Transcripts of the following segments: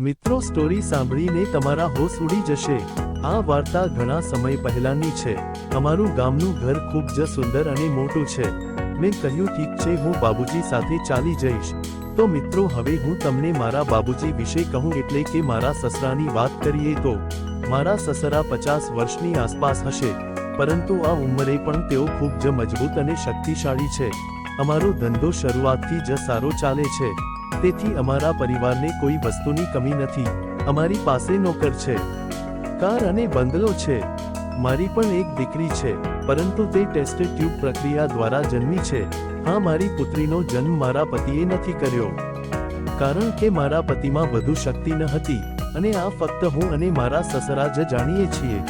મિત્રો સ્ટોરી સાંભળીને તમારા હોશ ઉડી જશે. આ વાર્તા ઘણા સમય પહેલાની છે. અમારું ગામનું ઘર ખૂબ જ સુંદર અને મોટું છે. મેં કહ્યું, ઠીક છે, હું બાબુજી સાથે ચાલી જઈશ. તો મિત્રો, હવે હું તમને મારા બાબુજી વિશે કહું એટલે કે મારા સસરાની વાત કરીએ તો. મારા સસરા પચાસ વર્ષની આસપાસ હશે. પરંતુ આ ઉંમરે પણ તેઓ ખૂબ જ મજબૂત અને શક્તિશાળી છે. અમારો ધંધો શરૂઆતથી જ સારો ચાલે છે. તેથી અમારા પરિવારને કોઈ વસ્તુની કમી નથી. અમારી પાસે નોકર છે. કાર અને બંગલો છે. મારી પણ એક દીકરી છે, પરંતુ તે ટેસ્ટ ટ્યુબ પ્રક્રિયા દ્વારા જન્મી છે. હા, મારી પુત્રીનો જન્મ મારા પતિએ નથી કર્યો. કારણ કે મારા પતિમાં વધુ શક્તિ ન હતી અને આ ફક્ત હું અને મારા સસરા જ જાણીએ છીએ.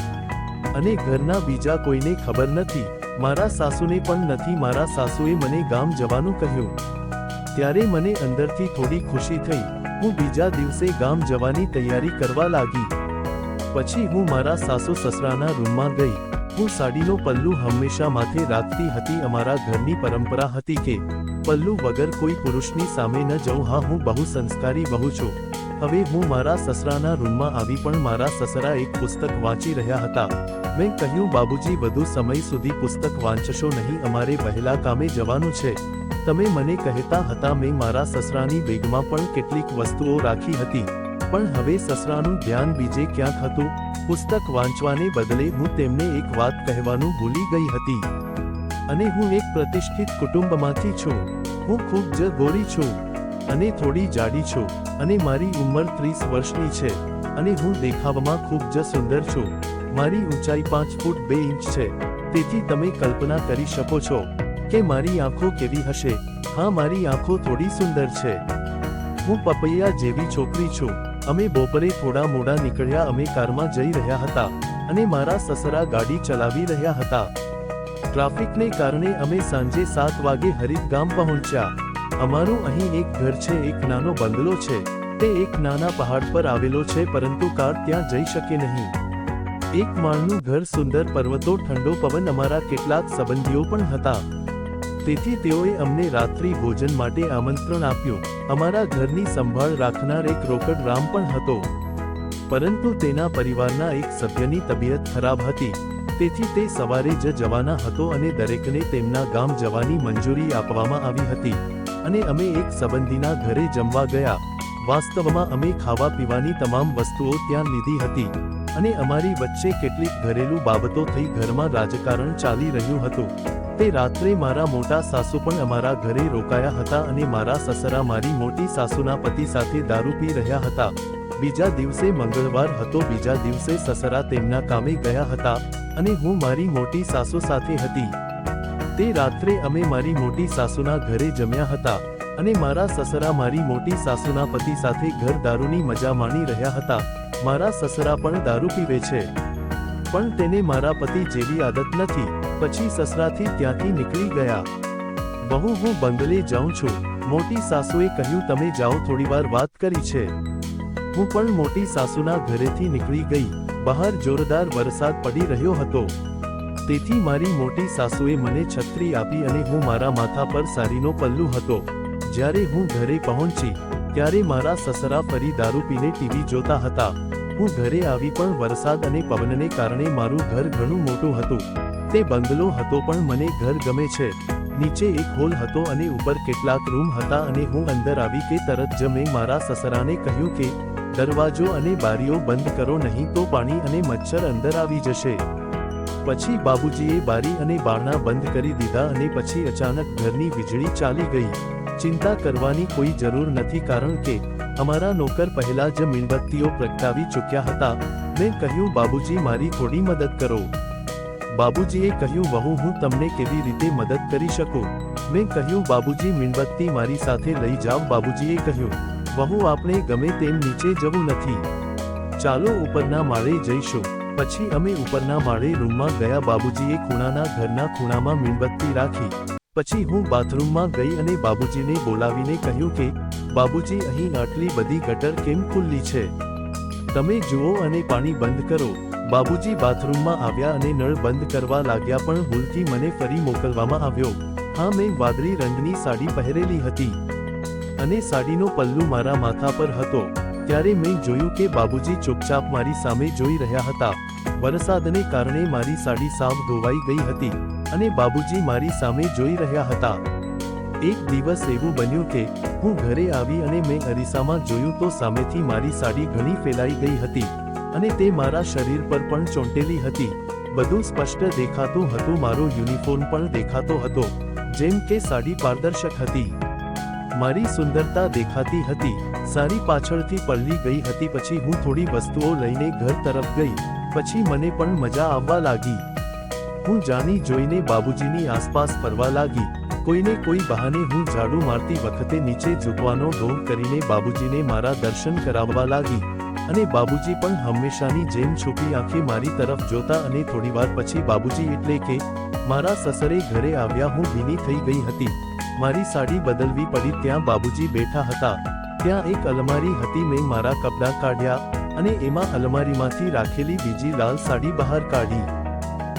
અને ઘરના બીજા કોઈને ખબર નથી. મારા સાસુને પણ નથી, મારા સાસુએ મને ગામ જવાનું કહ્યું. ત્યારે મને અંદરથી થોડી ખુશી થઈ. હું બીજા દિવસે ગામ જવાની તૈયારી કરવા લાગી. પછી હું મારા સાસુ સસરાના રૂમમાં ગઈ. હું સાડીનો પલ્લુ હંમેશા માથે રાખતી હતી અમારા ઘરની પરંપરા હતી કે, પલ્લુ વગર કોઈ પુરુષની સામે ન જઉં. હા, હું બહુ સંસ્કારી બહુ છું. હવે હું મારા સસરાના રૂમમાં આવી પણ મારા સસરા એક પુસ્તક વાંચી રહ્યા હતા. મેં કહ્યું, બાબુજી વધુ સમય સુધી પુસ્તક વાંચશો નહીં, અમારે વહેલા કામે જવાનું છે. તમે મને કહેતા હતા, મેં મારા સસરાની બેગમાં પણ કેટલીક વસ્તુઓ રાખી હતી, પણ હવે સસરાનું ધ્યાન બીજે ક્યાંક હતું. પુસ્તક વાંચવાને બદલે હું તેમને એક વાત કહેવાનું ભૂલી ગઈ હતી. અને હું એક પ્રતિષ્ઠિત કુટુંબમાંથી છું. હું ખૂબ જ ગોરી છું અને થોડી જાડી છું અને મારી ઉંમર ત્રીસ વર્ષની છે અને હું દેખાવમાં ખૂબ જ સુંદર છું. મારી ઊંચાઈ પાંચ ફૂટ બે ઇંચ છે. તેથી તમે કલ્પના કરી શકો છો કે મારી આંખો કેવી હશે. હા, મારી આંખો થોડી સુંદર છે. હું પપૈયા જેવી છોકરી છું. અમે બપોરે થોડા મોડા નીકળ્યા અમે કારમાં જઈ રહ્યા હતા અને મારા સસરા ગાડી ચલાવી રહ્યા હતા. ટ્રાફિકને કારણે અમે સાંજે સાત વાગે હરિતગામ પહોંચ્યા. અમારું અહીં એક ઘર છે, એક નાનો બંગલો છે. તે એક નાના પહાડ પર આવેલો છે, પરંતુ કાર ત્યાં જઈ શકે નહીં. એક માળનું ઘર સુંદર પર્વતો ઠંડો પવન અમારા કેટલાક સંબંધીઓ પણ હતા. તેથી તેઓએ અમને રાત્રિ ભોજન માટે આમંત્રણ આપ્યું. અમારા ઘરની સંભાળ રાખનાર એક રોકડ રામ પણ હતો. પરંતુ તેના પરિવારના એક સભ્યની તબિયત ખરાબ હતી. તેથી તે સવારે જ જવાના હતો અને દરેકને તેમના ગામ જવાની મંજૂરી આપવામાં આવી હતી. અને અમે એક સંબંધીના ઘરે જમવા ગયા. વાસ્તવમાં અમે ખાવા પીવાની તમામ વસ્તુઓ ત્યાં લીધી હતી. અને અમારી વચ્ચે કેટલીક ઘરેલું બાબતો થઈ ઘરમાં રાજકારણ ચાલી રહ્યું હતું. તે રાત્રે મારા મોટા સાસુ પણ અમારા ઘરે રોકાયા હતા અને મારા સસરા મારી મોટી સાસુના પતિ સાથે દારૂ પી રહ્યા હતા. બીજા દિવસે મંગળવાર હતો, બીજા દિવસે સસરા તેમના કામે ગયા હતા અને હું મારી મોટી સાસુ સાથે હતી. તે રાત્રે અમે મારી મોટી સાસુના ઘરે જમ્યા હતા અને મારા સસરા મારી મોટી સાસુના પતિ સાથે ઘર દારૂની મજા માણી રહ્યા હતા. મારા સસરા પણ દારૂ પીવે છે. પણ તેને મારા પતિ જેવી આદત નથી. પછી સસરાથી ત્યાંથી નીકળી ગયા. બહુ હું બંગલે જાઉં છું. મોટી સાસુએ કહ્યું, તમે જાઓ, થોડીવાર વાત કરી છે. હું પણ મોટી સાસુના ઘરેથી નીકળી ગઈ. બહાર જોરદાર વરસાદ પડી રહ્યો હતો. તેથી મારી મોટી સાસુએ મને છત્રી આપી અને હું મારા માથા પર સારીનો પલ્લુ હતો. જ્યારે હું ઘરે પહોંચી, ત્યારે મારા સસરા ફરી દારૂ પીને ટીવી જોતા હતા. હું ઘરે આવી પણ વરસાદ અને પવનને કારણે મારું ઘર ઘણું મોટું હતું. તે બંગલો હતો પણ મને ઘર ગમે છે. નીચે એક હોલ હતો અને ઉપર કેટલાક રૂમ હતા અને હું અંદર આવી કે તરત જ મેં મારા સસરાને કહ્યું કે, દરવાજો અને બારીઓ બંધ કરો, નહીં તો પાણી અને મચ્છર અંદર આવી જશે. પછી બાબુજીએ બારી અને બારણા બંધ કરી દીધા અને પછી અચાનક ઘરની વીજળી ચાલી ગઈ. ચિંતા કરવાની કોઈ જરૂર નથી કારણ કે અમારા નોકર પહેલા જ મીણબત્તીઓ પ્રગટાવી ચૂક્યા હતા. મેં કહ્યું, બાબુજી, મારી થોડી મદદ કરો. બાબુજીએ કહ્યું, વહુ, હું તમને કેવી રીતે મદદ કરી શકું? મેં કહ્યું, બાબુજી, મીણબત્તી મારી સાથે લઈ જાઓ. બાબુજીએ કહ્યું, વહુ, આપણે ગમે તેમ નીચે જવું નથી. ચાલો ઉપરના માળે જઈશું. પછી અમે ઉપરના માળે રૂમમાં ગયા. બાબુજીએ ખૂણાના ઘરના ખૂણામાં મીણબત્તી રાખી. પછી હું બાથરૂમમાં ગઈ અને બાબુજીને બોલાવીને કહ્યું કે બાબુજી, અહીં આટલી બધી ગટર કેમ ખુલ્લી છે? તમે જુઓ અને પાણી બંધ કરો. બાબુજી બાથરૂમમાં આવ્યા અને નળ બંધ કરવા લાગ્યા પણ ભૂલથી મને ફરી મોકલવામાં આવ્યો. હા, મેં વાદળી રંગની સાડી પહેરેલી હતી. અને સાડીનો પલ્લુ મારા માથા પર હતો. ત્યારે મેં જોયું કે બાબુજી ચૂપચાપ મારી સામે જોઈ રહ્યા હતા. વરસાદને કારણે મારી સાડી સાવ ધોવાઈ ગઈ હતી અને બાબુજી મારી સામે જોઈ રહ્યા હતા. એક દિવસ એવું બન્યું કે હું ઘરે આવી અને મેં અરીસામાં જોયું તો સામેથી મારી સાડી ઘણી ફેલાઈ ગઈ હતી અને તે મારા શરીર પર પણ ચોંટેલી હતી. બધું સ્પષ્ટ દેખાતું હતું, મારો યુનિફોર્મ પણ દેખાતો હતો, જેમ કે સાડી પારદર્શક હતી. મારી સુંદરતા દેખાતી હતી, સારી પાછળથી પલળી ગઈ હતી, પછી હું થોડી વસ્તુઓ લઈને ઘર તરફ ગઈ, પછી મને પણ મજા આવવા લાગી. હું જાણી જોઈને બાબુજીની આસપાસ ફરવા લાગી. કોઈને કોઈ બહાને હું ઝાડુ મારતી વખતે નીચે ઝૂકવાનો ઢોંગ કરીને બાબુજીને મારા દર્શન કરાવવા લાગી અને બાબુજી પણ હંમેશાની જેમ છુપી આંખે મારી તરફ જોતા અને થોડીવાર પછી બાબુજી એટલે કે મારા સસરે ઘરે આવ્યા હું ભીની થઈ ગઈ હતી. મારી સાડી બદલવી પડી ત્યાં બાબુજી બેઠા હતા. ત્યાં એક અલમારી હતી મેં મારા કપડાં કાઢ્યા અને એમાં અલમારીમાંથી રાખેલી બીજી લાલ સાડી બહાર કાઢી.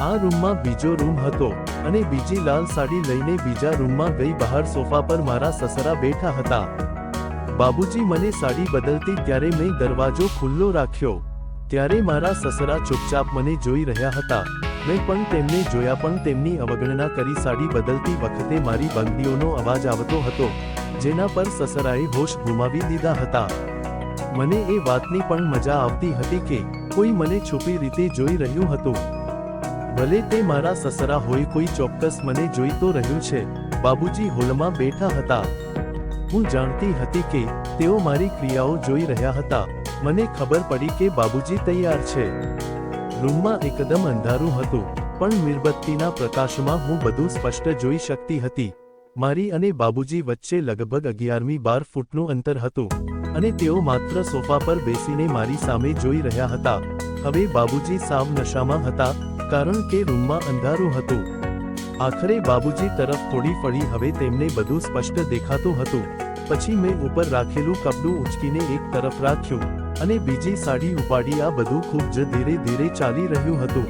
આ રૂમમાં બીજો રૂમ હતો અને બીજી લાલ સાડી લઈને બીજા રૂમમાં ગઈ બહાર સોફા પર મારા સસરા બેઠા હતા. બાબુજી મને સાડી બદલતી ત્યારે મેં દરવાજો ખુલ્લો રાખ્યો. ત્યારે મારા સસરા ચૂપચાપ મને જોઈ રહ્યા હતા. મેં પણ તેમને જોયા પણ તેમની અવગણના કરી સાડી બદલતી વખતે મારી બંગડીઓનો અવાજ આવતો હતો, જેના પર સસરાએ હોશ ગુમાવી દીધા હતા. મને એ વાતની પણ મજા આવતી હતી કે કોઈ મને છુપી રીતે જોઈ રહ્યું હતું. ભલે તે મારા સસરા હોય કોઈ ચોક્કસ મને જોઈ તો રહ્યું છે. બાબુજી હોલમાં બેઠા હતા. હું જાણતી હતી કે તેઓ મારી ક્રિયાઓ જોઈ રહ્યા હતા. મને ખબર પડી કે બાબુજી તૈયાર છે. રૂમમાં એકદમ અંધારું હતું, પણ મીરબત્તીના પ્રકાશમાં હું બધું સ્પષ્ટ જોઈ શકતી હતી. મારી અને બાબુજી વચ્ચે લગભગ અગિયારમી બાર ફૂટનું અંતર હતું. અને તેઓ માત્ર સોફા પર બેસીને મારી સામે જોઈ રહ્યા હતા. હવે બાબુજી સાવ નશામાં હતા, કારણ કે રૂમમાં અંધારું હતું. આખરે બાબુજી તરફ થોડી ફળી હવે તેમને બધું સ્પષ્ટ દેખાતું હતું. પછી મેં ઉપર રાખેલું કપડું ઉચકીને એક તરફ રાખ્યું, અને બીજી સાડી ઉપાડી, આ બધું ખૂબ જ ધીરે ધીરે ચાલી રહ્યું હતું.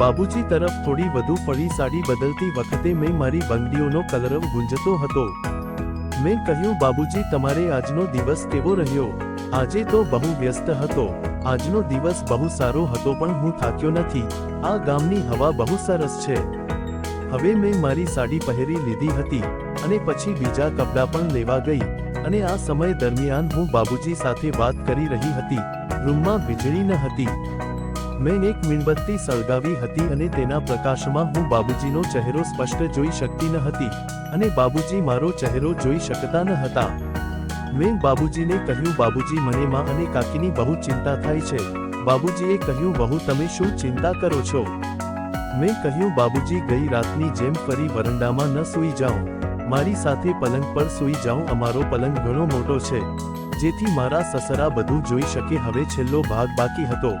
બાબુજી તરફ થોડી વધુ ફળી સાડી બદલતી વખતે મેં મારી બંગડીઓનો કલરવ ગુંજતો હતો. મેં કહ્યું, બાબુજી, તમારે આજનો દિવસ કેવો રહ્યો? આજે તો બહુ વ્યસ્ત હતો. આજનો દિવસ બહુ સારો હતો પણ હું થાક્યો નથી. આ ગામની હવા બહુ સરસ છે. હવે મેં મારી સાડી પહેરી લીધી હતી અને પછી બીજા કપડાં પણ લેવા ગઈ અને આ સમય દરમિયાન હું બાબુજી સાથે વાત કરી રહી હતી. રૂમમાં વીજળી ન હતી. મેં એક મીણબત્તી સળગાવી હતી અને તેના પ્રકાશમાં હું બાબુજીનો ચહેરો સ્પષ્ટ જોઈ શકતી ન હતી અને બાબુજી મારો ચહેરો જોઈ શકતા ન હતા. મેં બાબુજીને કહ્યું, બાબુજી, મને માં અને કાકીની બહુ ચિંતા થાય છે. બાબુજીએ કહ્યું બહુ તમે શું ચિંતા કરો છો? મેં કહ્યું, બાબુજી, ગઈ રાતની જેમ ફરી વરંડામાં ન સૂઈ જાઉં. મારી સાથે પલંગ પર સૂઈ જાઉં, અમારો પલંગ ઘણો મોટો છે. જેથી મારા સસરા બધું જોઈ શકે, હવે છેલ્લો ભાગ બાકી હતો.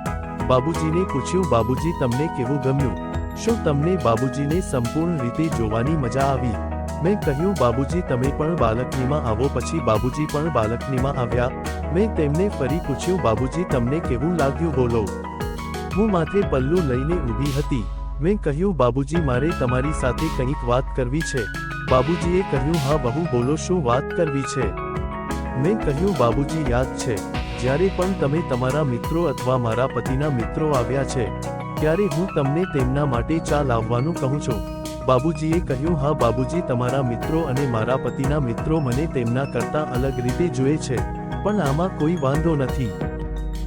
બાબુજીને પૂછ્યું, બાબુજી, તમને કેવું ગમ્યું? શું તમને બાબુજીને સંપૂર્ણ રીતે જોવાની મજા આવી? મેં કહ્યું, બાબુજી, તમે પણ બાલકનીમાં આવો. પછી બાબુજી પણ બાલકનીમાં આવ્યા. મેં તેમને ફરી પૂછ્યું, બાબુજી, તમને કેવું લાગ્યું? બોલો. હું માથે પલ્લું લઈને ઊભી હતી. મેં કહ્યું, બાબુજી, મારે તમારી સાથે કંઈક વાત કરવી છે. બાબુજીએ કહ્યું, હા, બહુ, બોલો, શું વાત કરવી છે? મેં કહ્યું, બાબુજી, યાદ છે. જ્યારે પણ તમે તમારા મિત્રો અથવા મારા પતિના મિત્રો આવ્યા છે, ત્યારે હું તમને તેમના માટે ચા લાવવાનું કહું છું. બાબુજીએ કહ્યું, હા, બાબુજી, તમારા મિત્રો અને મારા પતિના મિત્રો મને તેમના કરતા અલગ રીતે જુએ છે, પણ આમાં કોઈ વાંધો નથી.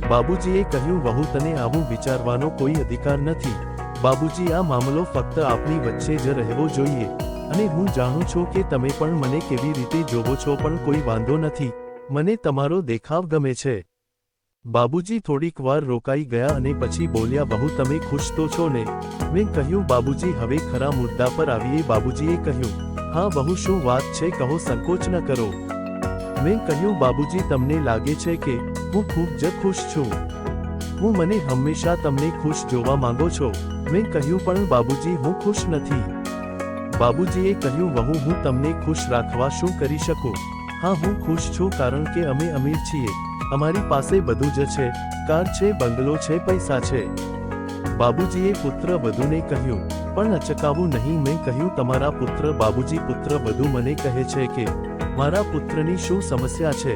બાબુજીએ કહ્યું, વહુ, તને આવું વિચારવાનો કોઈ અધિકાર નથી. બાબુજી, આ મામલો ફક્ત આપની વચ્ચે જ રહેવો જોઈએ. અને હું જાણું છું કે તમે પણ મને કેવી રીતે જોવો છો, પણ કોઈ વાંધો નથી. મને તમારો દેખાવ ગમે છે. બાબુજી થોડીક વાર રોકાઈ ગયા અને પછી બોલ્યા, બહુ તમે ખુશ તો છો ને? મેં કહ્યું, બાબુજી, હવે ખરા મુદ્દા પર આવીએ. બાબુજીએ કહ્યું, હા, બહુ શું વાત છે, કહો, સંકોચ ન કરો. મેં કહ્યું, બાબુજી, તમને લાગે છે કે હું ખૂબ જ ખુશ છું. હું મને હંમેશા તમને ખુશ જોવા માંગો છો. મેં કહ્યું, પણ બાબુજી, હું ખુશ નથી. બાબુજીએ કહ્યું, વહુ, હું તમને ખુશ રાખવા શું કરી શકું? હા, હું ખુશ છું કારણ કે અમે અમીર છીએ. અમારી પાસે બધું જ છે, કાર છે, બંગલો છે, પૈસા છે. બાબુજીએ પુત્ર વધુને કહ્યું, પણ અચકાવું નહીં, મેં કહ્યું, તમારા પુત્ર, બાબુજી પુત્ર વધુ મને કહે છે કે, મારા પુત્રની શું સમસ્યા છે?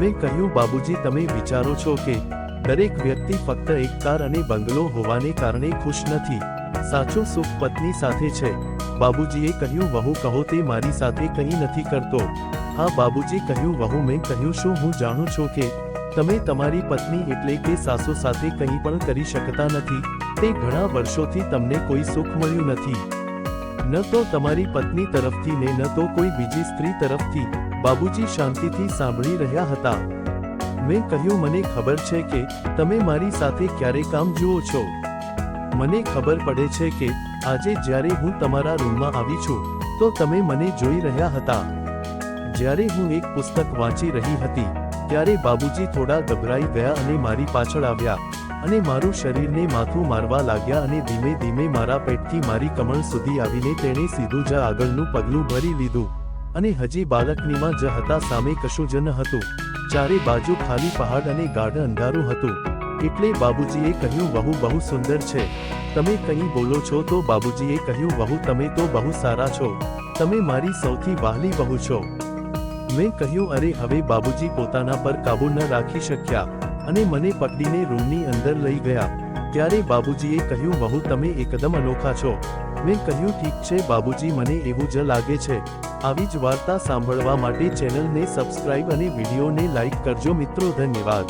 મેં કહ્યું, બાબુજી, તમે વિચારો છો કે, દરેક વ્યક્તિ ફક્ત એક કાર અને બંગલો હોવાને કારણે ખુશ નથી. સાચો સુખ પત્ની સાથે છે. બાબુજીએ કહ્યું, વહુ, કહો, તે મારી સાથે કંઈ નથી કરતો. હા, બાબુજી કહ્યું, વહુ, મેં કહ્યું, શું હું જાણું છું કે તમે તમારી પત્ની એટલે કે સાસુ સાથે કંઈ પણ કરી શકતા નથી, તે ઘણા વર્ષોથી તમને કોઈ સુખ મળ્યું નથી. ન તો તમારી પત્ની તરફથી ને ન તો કોઈ બીજી સ્ત્રી તરફથી, બાબુજી શાંતિથી સાંભળી રહ્યા હતા. મેં કહ્યું, મને ખબર છે કે તમે મારી સાથે ક્યારે કામ જુઓ છો. મને ખબર પડે છે કે આજે જ્યારે હું તમારા રૂમમાં આવી છું, તો તમે મને જોઈ રહ્યા હતા. જ્યારે હું એક પુસ્તક વાંચી રહી હતી ત્યારે બાબુજી થોડા ગભરાઈ ગયા અને મારી પાછળ આવ્યા અને મારું શરીરને માથું મારવા લાગ્યા અને ધીમે ધીમે મારા પેટથી મારી કમળ સુધી આવીને તેણે સીધું જ આગળનું પગલું ભરી લીધું. અને હજી બાળકનીમાં જ હતા, સામે કશું જ ન હતું. ચારે બાજુ ખાલી પહાડ અને ગાઢ અંધારું હતું. એટલે બાબુજીએ કહ્યું બહુ બહુ સુંદર છે. તમે કંઈ બોલો છો તો બાબુજીએ કહ્યું, વહુ, તમે તો બહુ સારા છો. તમે મારી સૌથી વહાલી બહુ છો. મેં કહ્યું, અરે, હવે બાબુજી પોતાના પર કાબુ ન રાખી શક્યા અને મને પકડીને રૂમની અંદર લઈ ગયા. ત્યારે બાબુજીએ કહ્યું, વહુ, તમે એકદમ અનોખા છો. મેં કહ્યું, ઠીક છે, બાબુજી, મને એવું જ લાગે છે. આવી જ વાર્તા સાંભળવા માટે ચેનલને સબસ્ક્રાઇબ અને વિડીયોને લાઇક કરજો મિત્રો, ધન્યવાદ.